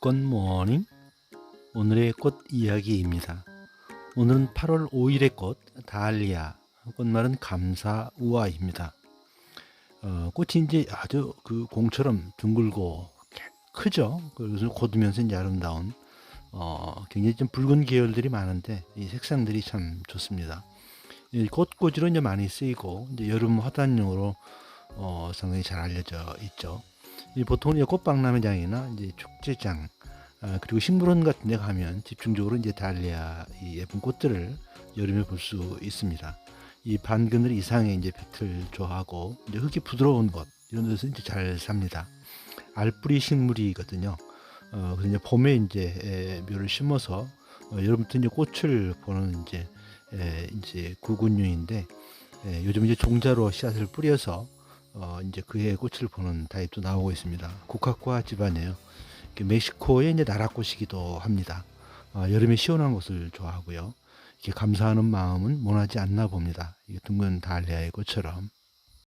굿모닝 오늘의 꽃 이야기입니다. 오늘은 8월 5일의 꽃 다알리아 꽃말은 감사 우아입니다. 어, 꽃이 이제 아주 그 공처럼 둥글고 크죠. 그래서 고두면서 이제 아름다운 어, 굉장히 좀 붉은 계열들이 많은데 이 색상들이 참 좋습니다. 이 꽃꽂이로 이제 많이 쓰이고 이제 여름 화단용으로 어, 상당히 잘 알려져 있죠. 이 보통 이제 꽃박람회장이나 이제 축제장 아, 그리고 식물원 같은 데 가면 집중적으로 이제 달리아 이 예쁜 꽃들을 여름에 볼 수 있습니다. 이 반그늘 이상의 이제 빛을 좋아하고 이제 흙이 부드러운 곳 이런 데서 이제 잘 삽니다. 알뿌리 식물이거든요. 어, 그래서 이제 봄에 이제 에, 묘를 심어서 어, 여름부터 이제 꽃을 보는 이제 에, 이제 구근류인데 에, 요즘 이제 종자로 씨앗을 뿌려서 어, 이제 그해 꽃을 보는 타입도 나오고 있습니다. 국화과 집안이에요. 멕시코의 이제 나라꽃이기도 합니다. 어, 여름에 시원한 곳을 좋아하고요. 이렇게 감사하는 마음은 모나지 않나 봅니다. 이게 둥근 달리아의 꽃처럼.